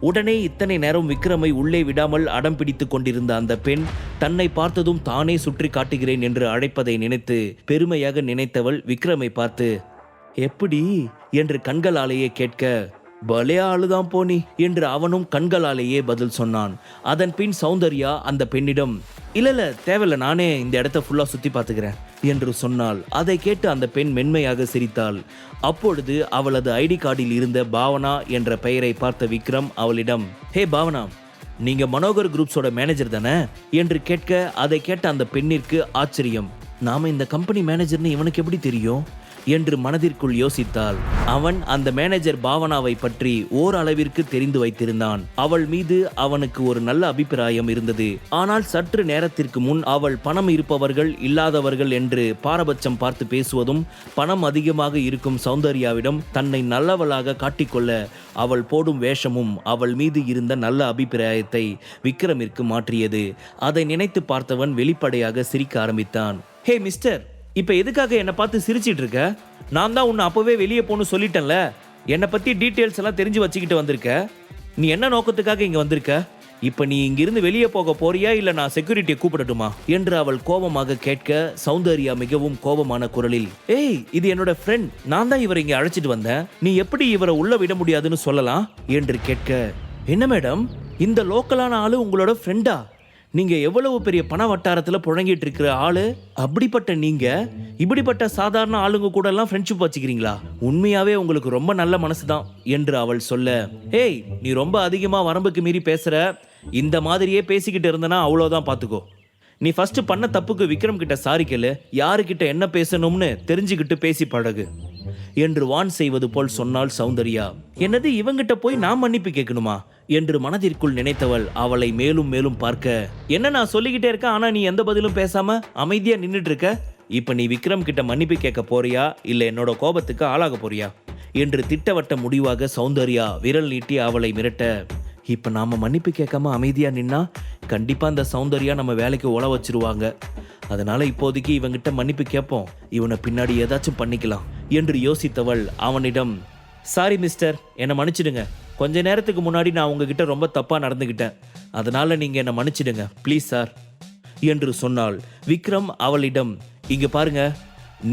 உடனே இத்தனை நேரம் விக்ரமை உள்ளே விடாமல் அடம் பிடித்துக் கொண்டிருந்த அந்த பெண் தன்னை பார்த்ததும் தானே சுற்றி காட்டுகிறேன் என்று அழைப்பதை நினைத்து பெருமையாக நினைத்தவள் விக்ரமை பார்த்து எப்படி? என்று கண்களாலேயே கேட்க பலே ஆளுதான் போனி என்று அவனும் கண்களாலேயே பதில் சொன்னான். அதன் பின் சௌந்தர்யா அந்த பெண்ணிடம் இல்ல இல்ல தேவையில்ல நானே இந்த இடத்த ஃபுல்லா சுத்தி பார்த்துக்கிறேன் என்று சொன்னாள் அதை கேட்டு அந்த பெண் மென்மையாக சிரித்தாள். அப்பொழுது அவளது ஐடி கார்டில் இருந்த பாவனா என்ற பெயரை பார்த்த விக்ரம் அவளிடம் ஹே பாவனா நீங்க மனோகர் குரூப்ஸோட மேனேஜர் தானே? என்று கேட்க அதை கேட்ட அந்த பெண்ணிற்கு ஆச்சரியம். நாம இந்த கம்பெனி மேனேஜர்னு இவனுக்கு எப்படி தெரியும்? என்று மனதிற்குள் யோசித்தாள். அவன் அந்த மேனேஜர் பாவனாவை பற்றி ஓரளவிற்கு தெரிந்து வைத்திருந்தான். அவள் மீது அவனுக்கு ஒரு நல்ல அபிப்பிராயம் இருந்தது. ஆனால் சற்று நேரத்திற்கு முன் அவள் பணம் இருப்பவர்கள் இல்லாதவர்கள் என்று பாரபட்சம் பார்த்து பேசுவதும் பணம் அதிகமாக இருக்கும் சௌந்தர்யாவிடம் தன்னை நல்லவளாக காட்டிக்கொள்ள அவள் போடும் வேஷமும் அவள் மீது இருந்த நல்ல அபிப்பிராயத்தை விக்ரமிற்கு மாற்றியது. அதை நினைத்து பார்த்தவன் வெளிப்படையாக சிரிக்க ஆரம்பித்தான். Hey mister! இப்போ எதுக்காக என்னை பார்த்து சிரிச்சிட்டு இருக்க? நான் தான் உன்னை அப்போவே வெளியே போகணும்னு சொல்லிட்டேன்ல. என்னை பற்றி டீட்டெயில்ஸ் எல்லாம் தெரிஞ்சு வச்சுக்கிட்டு வந்திருக்க. நீ என்ன நோக்கத்துக்காக இங்கே வந்திருக்க? இப்போ நீ இங்கிருந்து வெளியே போக போறியா? இல்லை நான் செக்யூரிட்டியை கூப்பிடட்டுமா? என்று அவள் கோபமாக கேட்க சௌந்தர்யா மிகவும் கோபமான குரலில் ஏய் இது என்னோட ஃப்ரெண்ட் நான் தான் இவரை இங்கே அழைச்சிட்டு வந்தேன். நீ எப்படி இவரை உள்ள விட முடியாதுன்னு சொல்லலாம்? என்று கேட்க என்ன மேடம் இந்த லோக்கலான ஆளு உங்களோட ஃப்ரெண்டா நீங்க எவ்வளவு பெரிய பண வட்டாரத்துல புழங்கிட்டு இருக்கிற ஆளு? அப்படிப்பட்ட நீங்க இப்படிப்பட்ட சாதாரண ஆளுங்க கூட எல்லாம் ஃப்ரெண்ட்ஷிப் வச்சுக்கிறீங்களா? உண்மையாவே உங்களுக்கு ரொம்ப நல்ல மனசுதான் என்று அவள் சொல்ல ஏய் நீ ரொம்ப அதிகமா வரம்புக்கு மீறி பேசுற. இந்த மாதிரியே பேசிக்கிட்டு இருந்தனா அவ்வளோதான் பாத்துக்கோ. நீ ஃபர்ஸ்ட் பண்ண தப்புக்கு விக்ரம் கிட்ட சாரி கேளு. யாருக்கிட்ட என்ன பேசணும்னு தெரிஞ்சுக்கிட்டு பேசி பழகு. என்று வான் செய்வது போல் சொன்னாள் சௌந்தர்யா என்னது இவங்கிட்ட போய் நான் மன்னிப்பு கேட்கணுமா? என்று மனதிற்குள் நினைத்தவள் அவளை மேலும் மேலும் பார்க்க என்ன நான் சொல்லிக்கிட்டே இருக்கேன் ஆனா நீ எந்த பதிலும் பேசாம அமைதியா நின்றுட்டு இருக்க இப்ப நீ விக்ரம் கிட்ட மன்னிப்பு கேட்க போறியா? இல்ல என்னோட கோபத்துக்கு ஆளாக போறியா? என்று திட்டவட்ட முடிவாக சௌந்தர்யா விரல் நீட்டி அவளை மிரட்ட இப்ப நாம மன்னிப்பு கேட்காம அமைதியா நின்னா கண்டிப்பா அந்த சௌந்தர்யா நம்ம வேலைக்கு உழ வச்சிருவாங்க. அதனால இப்போதைக்கு இவங்கிட்ட மன்னிப்பு கேட்போம் இவனை பின்னாடி ஏதாச்சும் பண்ணிக்கலாம் என்று யோசித்தவள் அவனிடம் சாரி மிஸ்டர் என்னை மன்னிச்சிடுங்க. கொஞ்ச நேரத்துக்கு முன்னாடி நான் உங்ககிட்ட ரொம்ப தப்பாக நடந்துக்கிட்டேன் அதனால நீங்கள் என்னை மன்னிச்சிடுங்க. ப்ளீஸ் சார் என்று சொன்னாள். விக்ரம் அவளிடம் இங்க பாருங்க.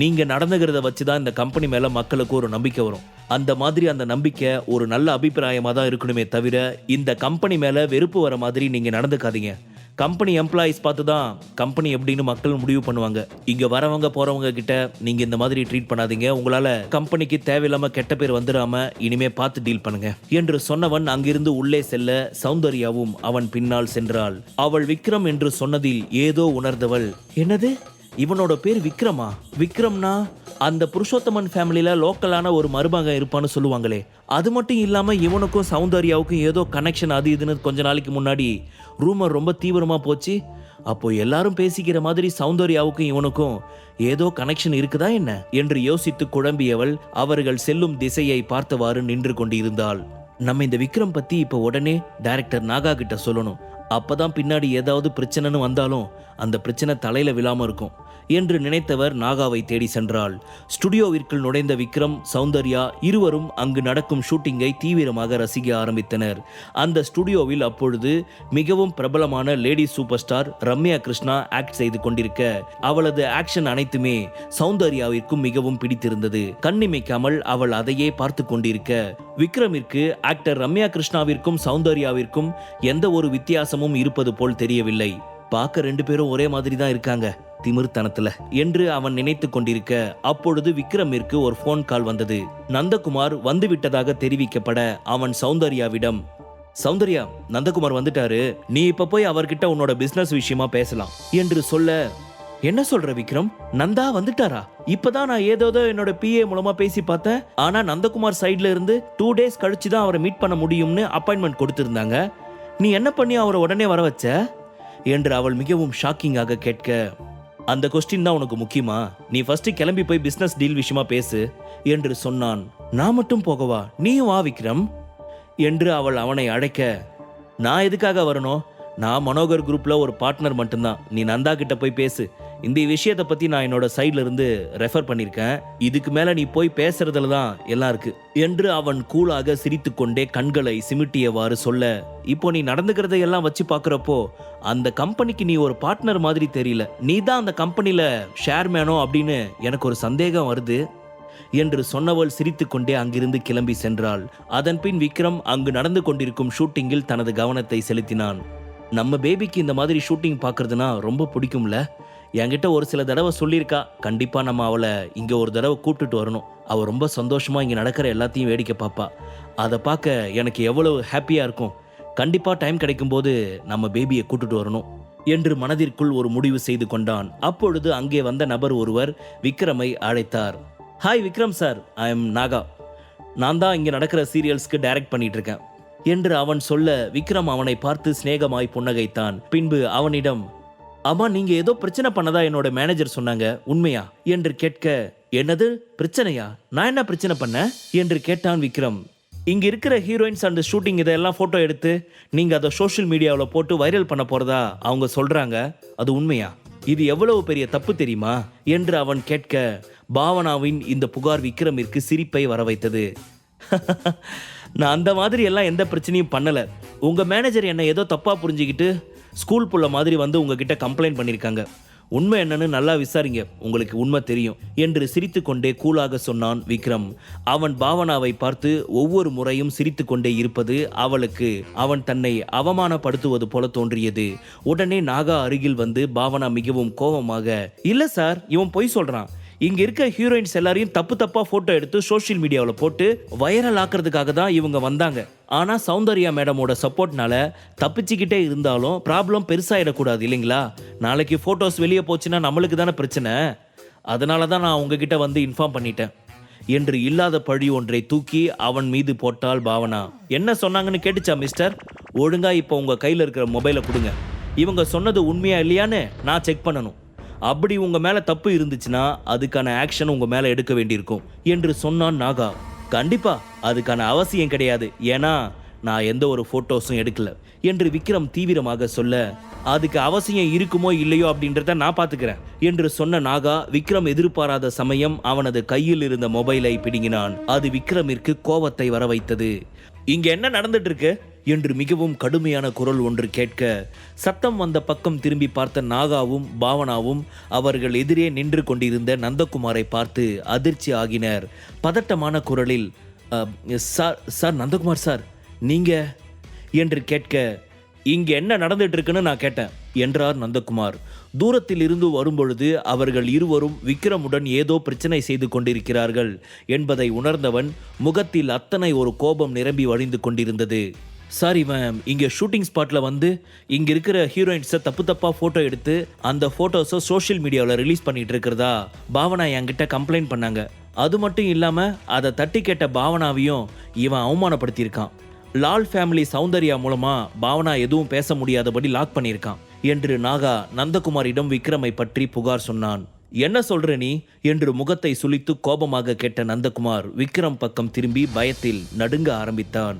நீங்க நடந்துகிறத வச்சு தான் இந்த கம்பெனி மேல மக்களுக்கு ஒரு நம்பிக்கை வரும். அந்த மாதிரி அந்த நம்பிக்கை ஒரு நல்ல அபிப்பிராயமா தான் இருக்கணுமே தவிர இந்த கம்பெனி மேல வெறுப்பு வர மாதிரி நீங்க நடந்துக்காதீங்க. கம்பெனி எம்ப்ளாயிஸ் பார்த்து தான் கம்பெனி எப்படின்னு மக்கள் முடிவு பண்ணுவாங்க. இங்க வரவங்க போறவங்க கிட்ட நீங்க இந்த மாதிரி ட்ரீட் பண்ணாதீங்க. உங்களால கம்பெனிக்கு தேவையில்லாம கெட்ட பேர் வந்துடாம இனிமே பார்த்து டீல் பண்ணுங்க. என்று சொன்னவன் அங்கிருந்து உள்ளே செல்ல சௌந்தர்யாவும் அவன் பின்னால் சென்றாள். அவள் விக்ரம் என்று சொன்னதில் ஏதோ உணர்ந்தவள். என்னது? இவனோட பேர் விக்ரமா. விக்ரம்னா அந்த புருஷோத்தமன் ஃபேமிலியில லோக்கலான ஒரு மருமகன் இருப்பான்னு சொல்லுவாங்களே. அது மட்டும் இல்லாம இவனுக்கும் சௌந்தர்யாவுக்கும் ஏதோ கனெக்ஷன் அது இதுன்னு கொஞ்ச நாளைக்கு முன்னாடி ரூமர் ரொம்ப தீவிரமா போச்சு. அப்போ எல்லாரும் பேசிக்கிற மாதிரி சௌந்தர்யாவுக்கும் இவனுக்கும் ஏதோ கனெக்ஷன் இருக்குதா என்ன? என்று யோசித்து குழம்பியவள் அவர்கள் செல்லும் திசையை பார்த்தவாறு நின்று கொண்டிருந்தாள். நம்ம இந்த விக்ரம் பத்தி இப்ப உடனே டைரக்டர் நாகா கிட்ட சொல்லணும். அப்பதான் பின்னாடி ஏதாவது பிரச்சனைன்னு வந்தாலும் அந்த பிரச்சனை தலையில விழாம இருக்கும் என்று நினைத்தவர் நாகாவை தேடி சென்றாள். ஸ்டுடியோவிற்குள் நுழைந்த விக்ரம் சௌந்தர்யா இருவரும் அங்கு நடக்கும் ஷூட்டிங்கை தீவிரமாக ரசிக்க ஆரம்பித்தனர். அந்த ஸ்டுடியோவில் அப்பொழுது மிகவும் பிரபலமான lady super star Ramya Krishna act செய்து கொண்டிருக்க அவளது ஆக்ஷன் அனைத்துமே சௌந்தர்யாவிற்கும் மிகவும் பிடித்திருந்தது. கண்ணிமைக்காமல் அவள் அதையே பார்த்து கொண்டிருக்க விக்ரமிற்கு ஆக்டர் ரம்யா கிருஷ்ணாவிற்கும் சௌந்தர்யாவிற்கும் எந்த ஒரு வித்தியாசமும் இருப்பது போல் தெரியவில்லை. பார்க்க ரெண்டு பேரும் ஒரே மாதிரி தான் இருக்காங்க திமிர்த்தனத்துல. என்று அவன் நினைத்து கொண்டிருக்க அப்பொழுது விக்ரமிற்கு ஒரு ஃபோன் கால் வந்தது. நந்தகுமார் வந்துவிட்டதாக தெரிவிக்கப்பட அவன் சௌந்தர்யாவிடம் சௌந்தர்யா நந்தகுமார் வந்துட்டாரு. நீ இப்ப போய் அவர்கிட்ட உன்னோட பிசினஸ் விஷயமா பேசலாம். என்று சொல்ல என்ன சொல்ற விக்ரம்? நந்தா வந்துட்டாரா? இப்பதான் நான் ஏதோதோ என்னோட பிஏ மூலமா பேசி பார்த்தேன். ஆனா நந்தகுமார் சைட்ல இருந்து டூ டேஸ் கழிச்சு தான் அவரை மீட் பண்ண முடியும்னு அப்பாயின்மெண்ட் கொடுத்திருந்தாங்க. நீ என்ன பண்ணி அவரை உடனே வர வச்ச? என்று அவள் மிகவும் ஷாக்கிங்காக கேட்க அந்த கொஸ்டின் தான் உனக்கு முக்கியமா? நீ ஃபர்ஸ்ட் கிளம்பி போய் பிசினஸ் டீல் விஷயமா பேசு என்று சொன்னான். நான் மட்டும் போகவா? நீயும் வா விக்ரம் என்று அவள் அவனை அழைக்க நான் எதுக்காக வரணும்? நான் மனோகர் குரூப்பில் ஒரு பார்ட்னர் மட்டும்தான். நீ நந்தா கிட்ட போய் பேசு. இந்த விஷயத்தை பற்றி நான் என்னோட சைட்ல இருந்து ரெஃபர் பண்ணியிருக்கேன் இதுக்கு மேலே நீ போய் பேசுறதுல தான் எல்லாம் இருக்கு. என்று அவன் கூலாக சிரித்துக்கொண்டே கண்களை சிமிட்டியவாறு சொல்ல இப்போ நீ நடந்துக்கிறதை எல்லாம் வச்சு பார்க்குறப்போ அந்த கம்பெனிக்கு நீ ஒரு பார்ட்னர் மாதிரி தெரியல. நீ தான் அந்த கம்பெனியில் ஷேர்மேனோ அப்படின்னு எனக்கு ஒரு சந்தேகம் வருது என்று சொன்னவள் சிரித்துக்கொண்டே அங்கிருந்து கிளம்பி சென்றாள். அதன்பின் விக்ரம் அங்கு நடந்து கொண்டிருக்கும் ஷூட்டிங்கில் தனது கவனத்தை செலுத்தினான். நம்ம பேபிக்கு இந்த மாதிரி ஷூட்டிங் பார்க்கறதுனா ரொம்ப பிடிக்கும்ல? என்கிட்ட ஒரு சில தடவை சொல்லியிருக்கா கண்டிப்பாக நம்ம அவளை இங்கே ஒரு தடவை கூப்பிட்டுட்டு வரணும். அவள் ரொம்ப சந்தோஷமாக இங்கே நடக்கிற எல்லாத்தையும் வேடிக்கை பார்ப்பா அதை பார்க்க எனக்கு எவ்வளவு ஹாப்பியாக இருக்கும். கண்டிப்பாக டைம் கிடைக்கும்போது நம்ம பேபியை கூட்டிட்டு வரணும் என்று மனதிற்குள் ஒரு முடிவு செய்து கொண்டான். அப்பொழுது அங்கே வந்த நபர் ஒருவர் விக்ரமை அழைத்தார். Hi Vikram sir I am Naga நான் தான் இங்கே நடக்கிற சீரியல்ஸ்க்கு டைரக்ட் பண்ணிகிட்ருக்கேன் இருக்கேன். என்று அவன் சொல்ல விக்ரம் அவனை பார்த்து சிநேகமாய் புன்னகைத்தான். பின்பு அவனிடம் அம்மா நீங்க ஏதோ பிரச்சனை பண்ணதா என்னோட மேனேஜர் சொன்னாங்க உண்மையா? என்று கேட்க என்னது? பிரச்சனையா? நான் என்ன பிரச்சனை பண்ண? என்று கேட்டான் விக்ரம். இங்க இருக்கிற ஹீரோயின்ஸ் அண்ட் ஷூட்டிங் இதெல்லாம் போட்டோ எடுத்து நீங்க அதை சோஷியல் மீடியாவில் போட்டு வைரல் பண்ண போறதா அவங்க சொல்றாங்க அது உண்மையா? இது எவ்வளவு பெரிய தப்பு தெரியுமா? என்று அவன் கேட்க பாவனாவின் இந்த புகார் விக்ரமிற்கு சிரிப்பை வர வைத்தது நான் அந்த மாதிரி எல்லாம் எந்த பிரச்சனையும் பண்ணலை. உங்கள் மேனேஜர் என்னை ஏதோ தப்பாக புரிஞ்சுக்கிட்டு ஸ்கூல் புள்ள மாதிரி வந்து உங்ககிட்ட கம்ப்ளைண்ட் பண்ணியிருக்காங்க உண்மை என்னன்னு நல்லா விசாரிங்க. உங்களுக்கு உண்மை தெரியும். என்று சிரித்துக்கொண்டே கூலாக சொன்னான் விக்ரம். அவன் பாவனாவை பார்த்து ஒவ்வொரு முறையும் சிரித்துக்கொண்டே இருப்பது அவளுக்கு அவன் தன்னை அவமானப்படுத்துவது போல தோன்றியது. உடனே நாகா அருகில் வந்து பாவனா மிகவும் கோபமாக இல்லை சார் இவன் பொய் சொல்கிறான் இங்க இருக்க ஹீரோயின்ஸ் எல்லாரையும் தப்பு தப்பா போட்டோ எடுத்து சோஷியல் மீடியாவில் போட்டு வைரல் ஆக்குறதுக்காக தான் இவங்க வந்தாங்க. ஆனா சௌந்தர்யா மேடமோட சப்போர்ட்னால தப்பிச்சுக்கிட்டே இருந்தாலும் ப்ராப்ளம் பெருசாயிடக்கூடாது இல்லைங்களா? நாளைக்கு போட்டோஸ் வெளியே போச்சுன்னா நம்மளுக்கு தானே பிரச்சனை. அதனால தான் நான் உங்ககிட்ட வந்து இன்ஃபார்ம் பண்ணிட்டேன். என்று இல்லாத பழி ஒன்றை தூக்கி அவன் மீது போட்டாள் பாவனா. என்ன சொன்னாங்கன்னு கேட்டுச்சா மிஸ்டர் ஒழுங்கா இப்போ உங்க கையில் இருக்கிற மொபைலை கொடுங்க. இவங்க சொன்னது உண்மையா இல்லையான்னு நான் செக் பண்ணணும். அப்படி உங்க மேல தப்பு இருந்துச்சுன்னா அதுக்கான ஆக்ஷன் உங்க மேல எடுக்க வேண்டியிருக்கும் என்று சொன்னான் நாகா. கண்டிப்பா அதுக்கான அவசியம் கிடையாது. ஏன்னா நான் எந்த ஒரு போட்டோஸும் எடுக்கல என்று விக்ரம் தீவிரமாக சொல்ல அதுக்கு அவசியம் இருக்குமோ இல்லையோ அப்படின்றத நான் பாத்துக்கிறேன் என்று சொன்ன நாகா விக்ரம் எதிர்பாராத சமயம் அவனது கையில் இருந்த மொபைலை பிடுங்கினான். அது விக்ரமிற்கு கோபத்தை வர வைத்தது இங்க என்ன நடந்துட்டு இருக்கு? என்று மிகவும் கடுமையான குரல் ஒன்று கேட்க சத்தம் வந்த பக்கம் திரும்பி பார்த்த நாகாவும் பாவனாவும் அவர்கள் எதிரே நின்று கொண்டிருந்த நந்தகுமாரை பார்த்து அதிர்ச்சி ஆகினர். பதட்டமான குரலில் சார் சார் நந்தகுமார் சார் நீங்க? என்று கேட்க இங்க என்ன நடந்துட்டு இருக்குன்னு நான் கேட்டேன் என்றார் நந்தகுமார். தூரத்தில் இருந்து வரும்பொழுது அவர்கள் இருவரும் விக்ரமுடன் ஏதோ பிரச்சனை செய்து கொண்டிருக்கிறார்கள் என்பதை உணர்ந்தவன் முகத்தில் அத்தனை ஒரு கோபம் நிரம்பி வழிந்து கொண்டிருந்தது. சார் இவன் இங்கே ஷூட்டிங் ஸ்பாட்டில் வந்து இங்கே இருக்கிற ஹீரோயின்ஸை தப்பு தப்பாக ஃபோட்டோ எடுத்து அந்த ஃபோட்டோஸை சோஷியல் மீடியாவில் ரிலீஸ் பண்ணிட்டு இருக்கிறதா? பாவனா என்கிட்ட கம்ப்ளைண்ட் பண்ணாங்க. அது மட்டும் இல்லாமல் அதை தட்டி கேட்ட பாவனாவையும் இவன் அவமானப்படுத்தியிருக்கான். லால் ஃபேமிலி சௌந்தர்யா மூலமாக பாவனா எதுவும் பேச முடியாதபடி லாக் பண்ணியிருக்கான். என்று நாகா நந்தகுமாரிடம் விக்ரமை பற்றி புகார் சொன்னான். என்ன சொல்ற நீ? என்று முகத்தை சுளித்து கோபமாக கேட்ட நந்தகுமார் விக்ரம் பக்கம் திரும்பி பயத்தில் நடுங்க ஆரம்பித்தான்.